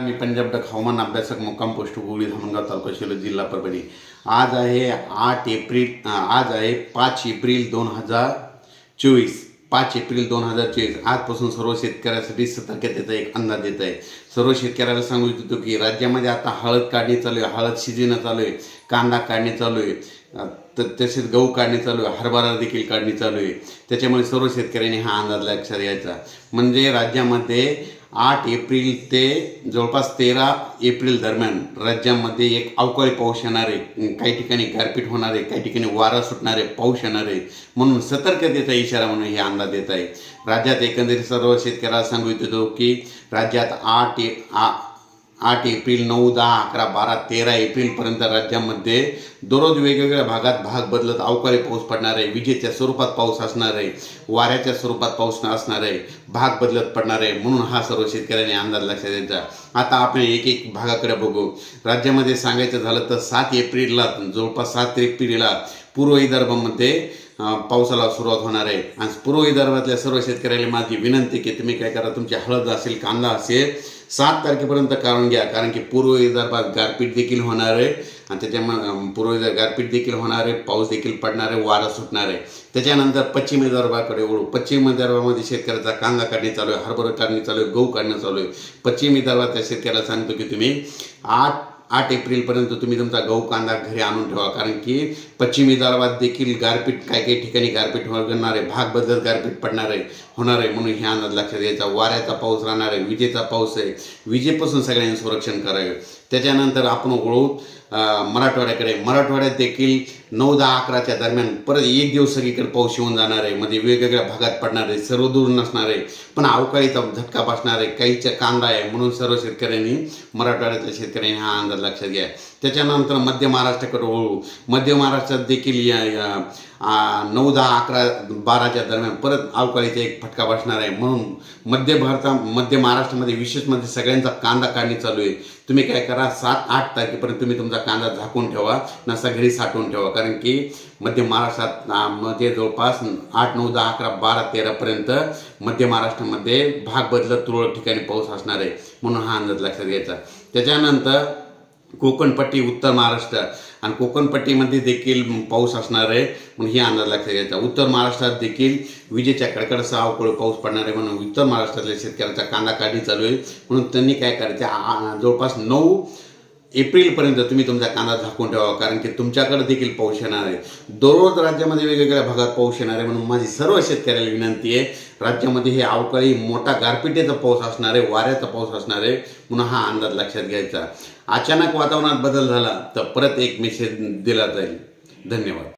मी Punjab duck हवामान अभ्यासक मुक्काम पोस्ट गुगळी धामणगाव तालुका शिलो जिल्हा परभणी. आज आहे आठ एप्रिल आज आहे पाच एप्रिल दोन हजार चोवीस. पाच एप्रिल दोन हजार चोवीस. आजपासून सर्व शेतकऱ्यासाठी सतर्कतेचा एक अंदाज देत आहे. सर्व शेतकऱ्याला सांगू इच्छितो की राज्यामध्ये आता हळद काढणी चालू आहे हळद शिजणं चालू आहे कांदा काढणे चालू आहे तर त- तसेच गहू काढणे चालू आहे हरभरा देखील काढणे चालू आहे. त्याच्यामुळे सर्व शेतकऱ्यांनी हा अंदाज लक्षात घ्यायचा. म्हणजे राज्यामध्ये आठ एप्रिल ते जवळपास तेरा एप्रिल दरम्यान राज्यामध्ये एक अवकाळी पाऊस येणार आहे काही ठिकाणी गारपीट होणार आहे काही ठिकाणी वारा सुटणार आहे पाऊस येणार आहे म्हणून सतर्कतेचा इशारा म्हणून हे अंदाज देत आहे. राज्यात एकंदरीत सर्व शेतकऱ्याला सांगू इच्छितो की राज्यात आठ ए आ आठ एप्रिल नऊ दहा अकरा बारा तेरा एप्रिलपर्यंत राज्यामध्ये दररोज वेगवेगळ्या भागात भाग बदलत अवकाळी पाऊस पडणार आहे विजेच्या स्वरूपात पाऊस असणार आहे वाऱ्याच्या स्वरूपात पाऊस असणार आहे भाग बदलत पडणार आहे म्हणून हा सर्व शेतकऱ्यांनी अंदाज लक्षात द्यायचा आता आपण एक एक भागाकडे बघू. राज्यामध्ये सांगायचं झालं तर सात एप्रिलला जवळपास सात एप्रिलला पूर्व विदर्भामध्ये पावसाला सुरुवात होणार आहे. आणि पूर्व विदर्भातल्या सर्व शेतकऱ्याला माझी विनंती की तुम्ही काय करा तुमची हळद असेल कांदा असेल सात तारखेपर्यंत काढून घ्या. कारण की पूर्व विदर्भात गारपीट देखील होणार आहे. आणि त्याच्यामुळे पूर्व विदर्भ गारपीट देखील होणार आहे. पाऊस देखील पडणार आहे. वारा सुटणार आहे. त्याच्यानंतर पश्चिम विदर्भाकडे वळू. पश्चिम विदर्भामध्ये शेतकऱ्याचा कांदा काढणी चालू आहे. हरभरा काढणी चालू आहे. गहू काढणे चालू आहे. पश्चिम विदर्भातल्या शेतकऱ्याला सांगतो की तुम्ही आठ आठ एप्रिलपर्यंत तुम्ही तुमचा गहू कांदा घरी आणून ठेवा. कारण की पश्चिम विदर्भात देखील गारपीट काही काही ठिकाणी गारपीट होणार आहे भाग बदलत गारपीट पडणार आहे होणार. आहे म्हणून ह्या अंदाज लक्षात घ्यायचा. वाऱ्याचा पाऊस राहणार आहे विजेचा पाऊस आहे. विजेपासून सगळ्यांनी संरक्षण करावे. त्याच्यानंतर आपण ओळख मराठवाड्याकडे. मराठवाड्यात देखील नऊ दहा अकराच्या दरम्यान परत एक दिवस सगळीकडे पाऊस येऊन जाणार आहे. मध्ये वेगवेगळ्या भागात पडणार आहे. सर्व दूर नसणार आहे. पण अवकाळीचा झटका बसणार आहे. काहीच्या कांदा आहे. म्हणून सर्व शेतकऱ्यांनी मराठवाड्यातल्या शेतकऱ्यांनी हा अंदाज लक्षात घ्या. त्याच्यानंतर मध्य महाराष्ट्राकडे वळू. मध्य महाराष्ट्रात देखील या या- नऊ दहा अकरा बाराच्या दरम्यान परत अवकाळीचा एक फटका बसणार आहे. म्हणून मध्य भारता मध्य महाराष्ट्रामध्ये विशेष म्हणजे सगळ्यांचा कांदा काढणी चालू आहे. तुम्ही काय करा सात आठ तारखेपर्यंत तुम्ही तुमचा कांदा झाकून ठेवा नसा घरी साठवून ठेवा. कारण की मध्य महाराष्ट्रात मध्ये जवळपास आठ नऊ दहा अकरा बारा तेरापर्यंत मध्य महाराष्ट्रामध्ये भाग बदलत तुरळक ठिकाणी पाऊस असणार आहे. म्हणून हा अंदाज लक्षात घ्यायचा. त्याच्यानंतर कोकणपट्टी उत्तर महाराष्ट्र. आणि कोकणपट्टीमध्ये देखील पाऊस असणार आहे म्हणून हे अंदाज लक्षात घ्यायचा. उत्तर महाराष्ट्रात देखील विजेच्या कडकडासह अवकाळी पाऊस पडणार आहे म्हणून उत्तर महाराष्ट्रातल्या शेतकऱ्याचा कांदा काढणी चालू आहे. म्हणून त्यांनी काय करायचं जवळपास नऊ एप्रिलपर्यंत तुम्ही तुमचा कांदा झाकून ठेवा कारण की तुमच्याकडे देखील पाऊस येणार आहे. दररोज राज्यामध्ये वेगवेगळ्या भागात पाऊस येणार आहे म्हणून माझी सर्व शेतकऱ्याला विनंती आहे राज्यामध्ये हे अवकाळी मोठा गारपिटीचा पाऊस असणार आहे वाऱ्याचा पाऊस असणार आहे म्हणून हा अंदाज लक्षात घ्यायचा. अचानक वातावरणात बदल झाला तर परत एक मेसेज दिला जाईल. धन्यवाद.